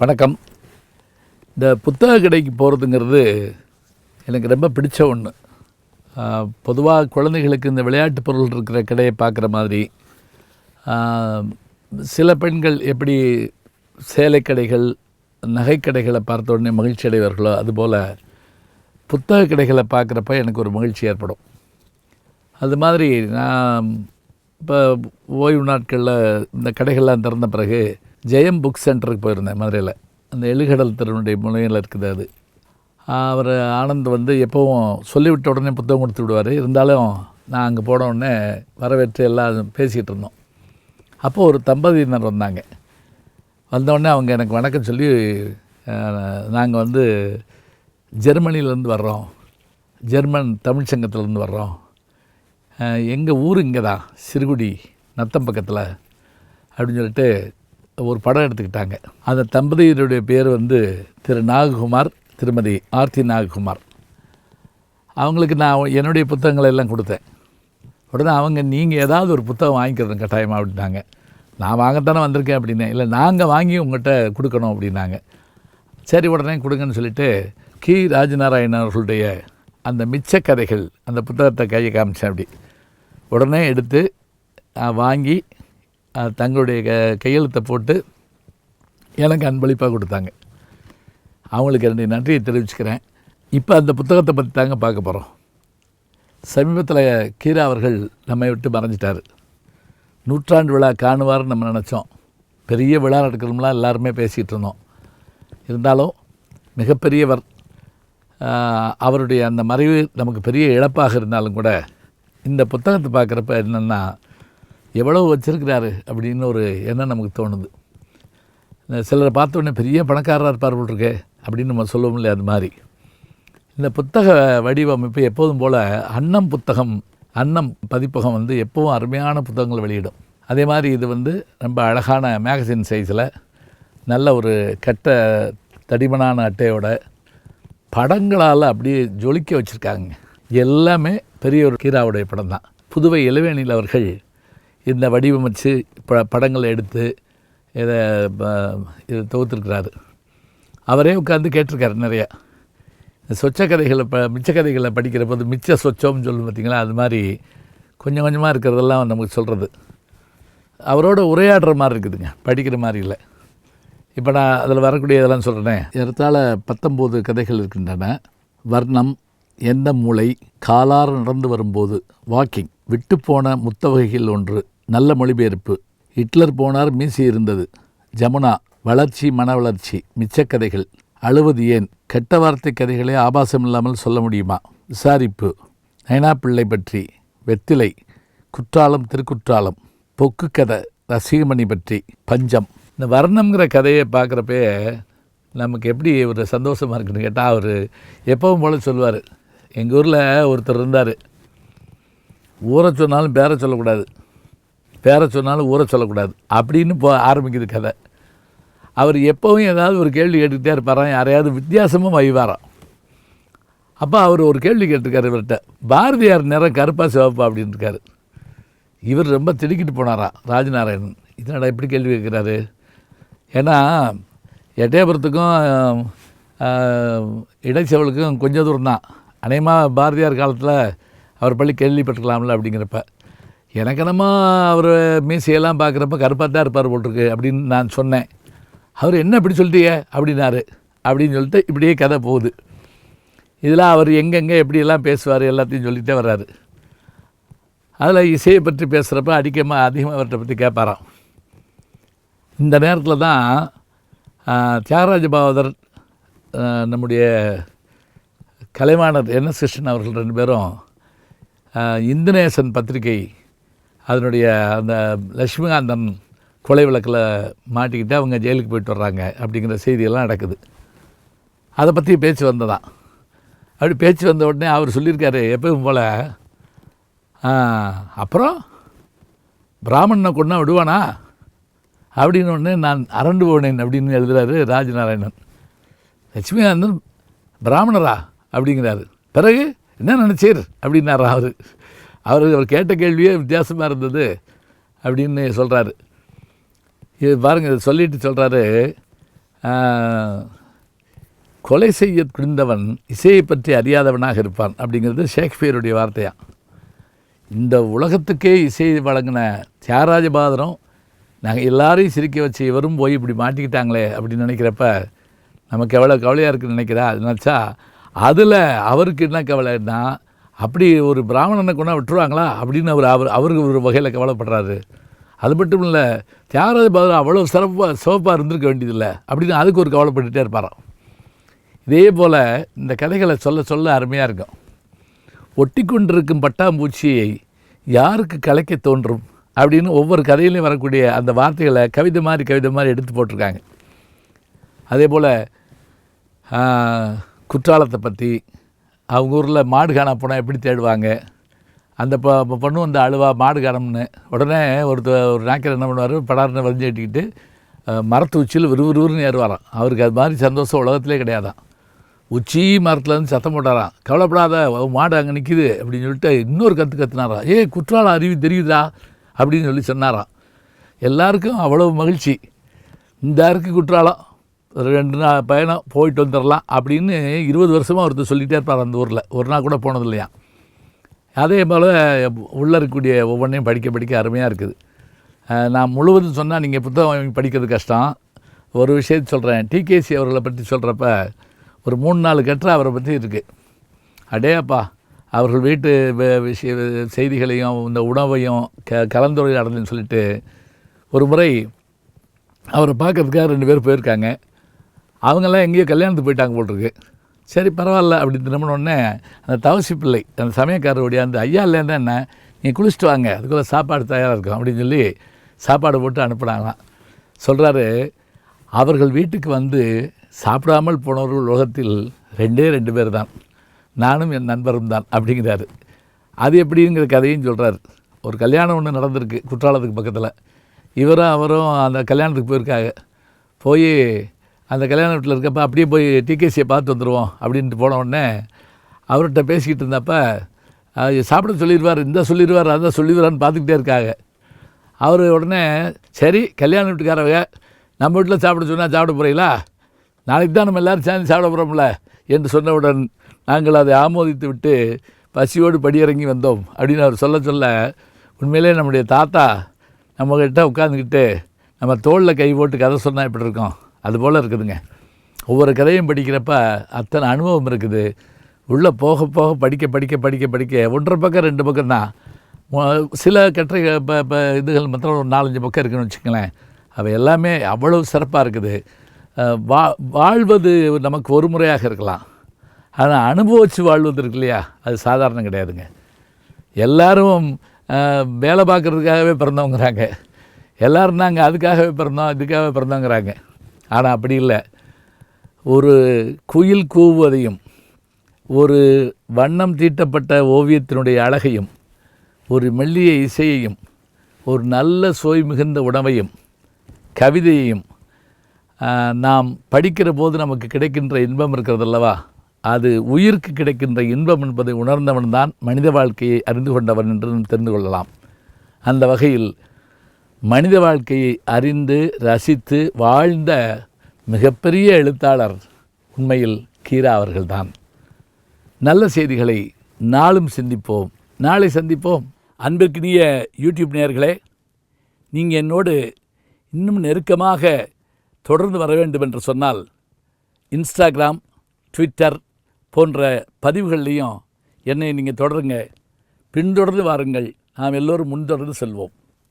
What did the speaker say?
வணக்கம். இந்த புத்தக கடைக்கு போகிறதுங்கிறது எனக்கு ரொம்ப பிடிச்ச ஒன்று பொதுவாக குழந்தைகளுக்கு இந்த விளையாட்டு பொருள் இருக்கிற கடையை பார்க்குற மாதிரி சில பெண்கள் எப்படி சேலை கடைகள் நகைக்கடைகளை பார்த்த உடனே மகிழ்ச்சி அடைவார்களோ அதுபோல் புத்தக கடைகளை பார்க்குறப்ப எனக்கு ஒரு மகிழ்ச்சி ஏற்படும். அது மாதிரி நான் இப்போ ஓய்வு நாட்களில் இந்த கடைகள்லாம் திறந்த பிறகு ஜெயம் புக் சென்டருக்கு போயிருந்தேன் மதுரையில். அந்த எழுகடல் திறனுடைய முனையில் இருக்குது அது. அவர் ஆனந்த் வந்து எப்போவும் சொல்லிவிட்ட உடனே புத்தகம் கொடுத்து விடுவார். இருந்தாலும் நான் அங்கே போன உடனே வரவேற்று எல்லாம் பேசிகிட்டு இருந்தோம். அப்போது ஒரு தம்பதியினர் வந்தாங்க. வந்தோடனே அவங்க எனக்கு வணக்கம் சொல்லி நாங்கள் வந்து ஜெர்மனிலேருந்து வர்றோம். ஜெர்மன் தமிழ் சங்கத்திலேருந்து வர்றோம். எங்கள் ஊர் இங்கே தான் சிறுகுடி நத்தம் பக்கத்தில் அப்படின்னு சொல்லிட்டு ஒரு படம் எடுத்துக்கிட்டாங்க. அந்த தம்பதியருடைய பேர் வந்து திரு நாககுமார் திருமதி ஆர்த்தி நாககுமார். அவங்களுக்கு நான் என்னுடைய புத்தகங்களை எல்லாம் கொடுத்தேன். உடனே அவங்க நீங்கள் ஏதாவது ஒரு புத்தகம் வாங்கிக்கிறது கட்டாயமாக அப்படின்னாங்க. நான் வாங்கத்தானே வந்திருக்கேன் அப்படின்னேன். இல்லை நாங்கள் வாங்கி உங்கள்கிட்ட கொடுக்கணும் அப்படின்னாங்க. சரி உடனே கொடுங்கன்னு சொல்லிட்டு கி. ராஜநாராயணன் அவர்களுடைய அந்த மிச்ச கதைகள் அந்த புத்தகத்தை கையை காமிச்சேன் அப்படி. உடனே எடுத்து வாங்கி தங்களுடைய க கையெழுத்தை போட்டு எனக்கு அன்பளிப்பாக கொடுத்தாங்க. அவங்களுக்கு என்னுடைய நன்றியை தெரிவிச்சுக்கிறேன். இப்போ அந்த புத்தகத்தை பற்றி தாங்க பார்க்க போகிறோம் சமீபத்தில் கீரா அவர்கள் நம்மை விட்டு மறைஞ்சிட்டார். நூற்றாண்டு விழா காணுவார்னு நம்ம நினச்சோம். பெரிய விழா நடக்கிறோம்லாம் எல்லாருமே பேசிகிட்டு இருந்தோம். இருந்தாலும் மிகப்பெரியவர் அவருடைய அந்த மறைவு நமக்கு பெரிய இழப்பாக இருந்தாலும் கூட இந்த புத்தகத்தை பார்க்குறப்ப என்னென்னா எவ்வளோ வச்சிருக்கிறாரு அப்படின்னு ஒரு எண்ணம் நமக்கு தோணுது. இந்த சிலரை பார்த்த உடனே பெரிய பணக்காரராக இருப்பார் போல் இருக்கே அப்படின்னு நம்ம சொல்லுவோம் இல்லையா அது மாதிரி. இந்த புத்தக வடிவமைப்பு எப்போதும் போல் அன்னம் புத்தகம் அன்னம் பதிப்பகம் வந்து எப்போவும் அருமையான புத்தகங்களை வெளியிடும். அதே மாதிரி இது வந்து ரொம்ப அழகான மேகசின் சைஸில் நல்ல ஒரு கெட்ட தடிமனான அட்டையோட படங்களால் அப்படியே ஜொலிக்க வச்சுருக்காங்க. எல்லாமே பெரிய ஒரு கீராவுடைய படம் தான். புதுவை இளவேணியில் அவர்கள் இந்த வடிவமைச்சு ப படங்களை எடுத்து இதை இதை தொகுத்துருக்கிறாரு. அவரே உட்காந்து கேட்டிருக்காரு நிறையா. சொச்ச கதைகளை ப மிச்ச கதைகளை படிக்கிற போது மிச்ச சொச்சம்னு சொல்லும் பார்த்திங்களா? அது மாதிரி கொஞ்சம் கொஞ்சமாக இருக்கிறதெல்லாம் நமக்கு சொல்கிறது அவரோட உரையாடுற மாதிரி இருக்குதுங்க. படிக்கிற மாதிரி இல்லை. இப்போ நான் அதில் வரக்கூடிய இதெல்லாம் சொல்கிறேன் ஏறத்தாழ பத்தொம்போது கதைகள் இருக்கின்றன. வர்ணம் எந்த மூளை காலார நடந்து வரும்போது வாக்கிங் விட்டுப்போன முத்தவகைகள் ஒன்று. நல்ல மொழிபெயர்ப்பு. ஹிட்லர் போனார் மீசி இருந்தது. ஜமுனா வளர்ச்சி மன வளர்ச்சி மிச்சக்கதைகள். அழுவது ஏன்? கெட்ட வார்த்தை கதைகளை ஆபாசம் இல்லாமல் சொல்ல முடியுமா? விசாரிப்பு. நயனா பிள்ளை பற்றி. வெத்திலை குற்றாலம் திருக்குற்றாலம். பொக்கு கதை ரசிகமணி பற்றி. பஞ்சம். இந்த வர்ணம்ங்கிற கதையை பார்க்குறப்பே நமக்கு எப்படி ஒரு சந்தோஷமாக இருக்குன்னு கேட்டால் அவர் எப்பவும் போல சொல்லுவார். எங்கள் ஊரில் ஒருத்தர் இருந்தார். ஊரை சொன்னாலும் பேரை சொல்லக்கூடாது. பேரை சொன்னாலும் ஊரை சொல்லக்கூடாது. அப்படின்னு போ ஆரம்பிக்குது கதை. அவர் எப்போவும் ஏதாவது ஒரு கேள்வி கேட்டுக்கிட்டே இருப்பாராம். யாரையாவது வித்தியாசமும் வைவாராம் அப்போ அவர் ஒரு கேள்வி கேட்டிருக்காரு இவர்கிட்ட. பாரதியார் நிறம் கருப்பா சிவப்பா அப்படின்னு இருக்காரு. இவர் ரொம்ப திடுக்கிட்டு போனாரா ராஜநாராயணன். இதனடா எப்படி கேள்வி கேட்குறாரு? ஏன்னா எட்டயபுரத்துக்கும் இடைச்சவளுக்கும் கொஞ்சம் தூரம் தான் அநேகமாக பாரதியார் காலத்தில் அவர் பள்ளி கேள்விப்பட்டிருக்கலாம்ல அப்படிங்கிறப்ப. எனக்கு என்னமோ அவர் மீசையெல்லாம் பார்க்குறப்ப கருப்பாக தான் இருப்பார் போட்டிருக்கு அப்படின்னு நான் சொன்னேன். அவர் என்ன இப்படி சொல்லிட்டீங்க அப்படின்னாரு. அப்படின்னு சொல்லிட்டு இப்படியே கதை போகுது. இதில் அவர் எங்கெங்கே எப்படியெல்லாம் பேசுவார் எல்லாத்தையும் சொல்லிகிட்டே வர்றாரு. அதில் இசையை பற்றி பேசுகிறப்ப அடிக்கமாக அதிகமாக அவர்கிட்ட பற்றி கேட்பாராம். இந்த நேரத்தில் தான் தியாகராஜ பாவதர் நம்முடைய கலைவாணர் என் எஸ் கிருஷ்ணன் அவர்கள் ரெண்டு பேரும் இந்தநேசன் இந்துநேசன் பத்திரிகை அதனுடைய அந்த லட்சுமிகாந்தன் கொலை விளக்கில் மாட்டிக்கிட்டு அவங்க ஜெயிலுக்கு போயிட்டு வர்றாங்க அப்படிங்கிற செய்தியெல்லாம் நடக்குது. அதை பற்றி பேச்சு வந்ததான் அப்படி பேச்சு வந்த உடனே அவர் சொல்லியிருக்காரு எப்பவும் போல். அப்புறம்? பிராமணனை கொண்டா விடுவானா? அப்படின்னு உடனே நான் அரண்டு போனேன் அப்படின்னு எழுதுகிறாரு ராஜநாராயணன். லட்சுமிகாந்தன் பிராமணரா? அப்படிங்கிறாரு. பிறகு என்ன நினச்சீர்? அப்படின்னாரா அவர். அவர் அவர் கேட்ட கேள்வியே வித்தியாசமாக இருந்தது அப்படின்னு சொல்கிறாரு இது பாருங்கள் இதை சொல்லிட்டு சொல்கிறாரு கொலை செய்ய குடிந்தவன் இசையை பற்றி அறியாதவனாக இருப்பான் அப்படிங்கிறது ஷேக்ஸ்பியருடைய வார்த்தையா? இந்த உலகத்துக்கே இசையை வழங்கின தியாகராஜபாதரம் நாங்கள் எல்லாரையும் சிரிக்க வச்சு இவரும் போய் இப்படி மாட்டிக்கிட்டாங்களே அப்படின்னு நினைக்கிறப்ப நமக்கு எவ்வளோ கவலையாக இருக்குன்னு நினைக்கிறா? அது நினச்சா அதில் அவருக்கு என்ன கவலைன்னா அப்படி ஒரு பிராமணனை கொண்டா விட்டுருவாங்களா? அப்படின்னு அவர் அவர் அவருக்கு ஒரு வகையில் கவலைப்படுறாரு. அது மட்டும் இல்லை தியாகராஜ பாதர் அவ்வளோ சிறப்பாக சிவப்பாக இருந்திருக்க வேண்டியதில்லை அப்படின்னு அதுக்கு ஒரு கவலைப்பட்டுட்டே இருப்பாராம். இதே போல் இந்த கதைகளை சொல்ல சொல்ல அருமையாக இருக்கும். ஒட்டி கொண்டிருக்கும் பட்டாம்பூச்சியை யாருக்கு கலைக்க தோன்றும்? அப்படின்னு ஒவ்வொரு கதையிலையும் வரக்கூடிய அந்த வார்த்தைகளை கவிதை மாதிரி கவிதை மாதிரி எடுத்து போட்டிருக்காங்க. அதே போல் குற்றாலத்தை பற்றி அவங்க ஊரில் மாடு காண போனால் எப்படி தேடுவாங்க? அந்த ப பொண்ணு வந்து அழுவா மாடு காணம்னு. உடனே ஒருத்தர் ஒரு நாய்க்கர் என்ன பண்ணுவார்? படார்னு வரைஞ்சி கட்டிக்கிட்டு மரத்து உச்சியில் விறுவிறுன்னு ஏறுவாராம். அவருக்கு அது மாதிரி சந்தோஷம் உலகத்திலே கிடையாதான் உச்சி மரத்தில் இருந்து சத்தம் போட்டாராம். கவலைப்படாத மாடு அங்கே நிற்கிது அப்படின்னு சொல்லிட்டு இன்னொரு கற்று கத்துனாராம். ஏ குற்றால அருவி தெரியுதா அப்படின்னு சொல்லி சொன்னாராம். எல்லாருக்கும் அவ்வளவு மகிழ்ச்சி. இந்த இருக்கு குற்றாலம். ரெண்டு நாள் பயணம் போயிட்டு வந்துடலாம் அப்படின்னு இருபது வருஷமாக ஒருத்தர் சொல்லிகிட்டே இருப்பார் அந்த ஊரில். ஒரு நாள் கூட போனது இல்லையா? அதே போல் உள்ளே இருக்கக்கூடிய ஒவ்வொன்றையும் படிக்க படிக்க அருமையாக இருக்குது. நான் முழுவதும் சொன்னால் நீங்கள் புத்தகம் படிக்கிறது கஷ்டம். ஒரு விஷயத்தை சொல்கிறேன் டிகேசி அவர்களை பற்றி சொல்கிறப்ப ஒரு மூணு நாலு கட்டுரை அவரை பற்றி இருக்குது அடேப்பா அவர்கள் வீட்டு விஷய செய்திகளையும் இந்த உணவையும் க கலந்துரையாடலையும் சொல்லிட்டு ஒரு முறை அவரை பார்க்கறதுக்காக ரெண்டு பேர் போயிருக்காங்க. அவங்கெல்லாம் எங்கேயோ கல்யாணத்துக்கு போயிட்டாங்க போல் இருக்கு சரி பரவாயில்ல அப்படின்னு திரும்பினோடனே அந்த தவசி பிள்ளை அந்த சமயக்காரருடைய அந்த ஐயா இல்லைன்னா என்ன நீ குளிச்சுட்டு வாங்க அதுக்குள்ளே சாப்பாடு தயாராக இருக்கும் அப்படின்னு சொல்லி சாப்பாடு போட்டு அனுப்புனாங்களாம். சொல்கிறாரு அவர்கள் வீட்டுக்கு வந்து சாப்பிடாமல் போனவர்கள் உலகத்தில் ரெண்டே ரெண்டு பேர் தான். நானும் என் நண்பரும் தான் அப்படிங்கிறாரு. அது எப்படிங்கிற கதையும் சொல்கிறார் ஒரு கல்யாணம் ஒன்று நடந்திருக்கு குற்றாலத்துக்கு பக்கத்தில். இவரும் அவரும் அந்த கல்யாணத்துக்கு போயிருக்காங்க. போய் அந்த கல்யாண வீட்டில் இருக்கப்ப அப்படியே போய் டிகேசியை பார்த்து வந்துடுவோம் அப்படின்ட்டு போன உடனே அவர்கிட்ட பேசிக்கிட்டு இருந்தப்ப சாப்பிட சொல்லிடுவார் இந்த சொல்லிடுவார் அதை சொல்லிடுவார்னு பார்த்துக்கிட்டே இருக்காங்க. அவர் உடனே சரி கல்யாண வீட்டுக்காரவங்க நம்ம வீட்டில் சாப்பிட சொன்னால் சாப்பிட போகிறீங்களா நாளைக்கு தான் நம்ம எல்லோரும் சேர்ந்து சாப்பிட போகிறோம்ல என்று சொன்னவுடன் நாங்கள் அதை ஆமோதித்து விட்டு பசியோடு படியிறங்கி வந்தோம் அப்படின்னு அவர் சொல்ல சொல்ல உண்மையிலே நம்முடைய தாத்தா நம்மக்கிட்ட உட்காந்துக்கிட்டு நம்ம தோளில் கை போட்டு கதை சொன்னால் எப்படி இருக்கும்? அதுபோல் இருக்குதுங்க. ஒவ்வொரு கதையும் படிக்கிறப்ப அத்தனை அனுபவம் இருக்குது. உள்ளே போக போக படிக்க படிக்க படிக்க படிக்க ஒன்றரை பக்கம் ரெண்டு பக்கம் தான். சில கட்டுரை இப்போ இப்போ இதுகள் மாத்திரம் ஒரு நாலஞ்சு பக்கம் இருக்குன்னு வச்சுக்கங்களேன். அவை எல்லாமே அவ்வளோ சிறப்பாக இருக்குது. வா வாழ்வது நமக்கு ஒரு முறையாக இருக்கலாம். ஆனால் அனுபவித்து வாழ்வது இருக்கு இல்லையா? அது சாதாரணம் கிடையாதுங்க. எல்லாரும் வேலை பார்க்குறதுக்காகவே பிறந்தவங்கிறாங்க. எல்லோரும் நாங்கள் அதுக்காகவே பிறந்தோம் இதுக்காகவே பிறந்தோங்கிறாங்க. ஆனால் அப்படி இல்லை. ஒரு குயில் கூவுவதையும் ஒரு வண்ணம் தீட்டப்பட்ட ஓவியத்தினுடைய அழகையும் ஒரு மெல்லிய இசையையும் ஒரு நல்ல சுவை மிகுந்த உணவையும் கவிதையையும் நாம் படிக்கிற போது நமக்கு கிடைக்கின்ற இன்பம் இருக்கிறதல்லவா அது உயிருக்கு கிடைக்கின்ற இன்பம் என்பதை உணர்ந்தவன் தான் மனித வாழ்க்கையை அறிந்து கொண்டவன் என்று தெரிந்து கொள்ளலாம். அந்த வகையில் மனித வாழ்க்கையை அறிந்து ரசித்து வாழ்ந்த மிகப்பெரிய எழுத்தாளர் உண்மையில் கீரா அவர்கள்தான். நல்ல செய்திகளை நாளும் சிந்திப்போம். நாளை சந்திப்போம். அன்பிற்கினிய யூடியூப் நேயர்களே நீங்கள் என்னோடு இன்னும் நெருக்கமாக தொடர்ந்து வர வேண்டும் என்று சொன்னால் இன்ஸ்டாகிராம் ட்விட்டர் போன்ற பதிவுகள்லையும் என்னை நீங்கள் தொடருங்க. பின்தொடர்ந்து வாருங்கள். நாம் எல்லோரும் முன்தொடர்ந்து செல்வோம்.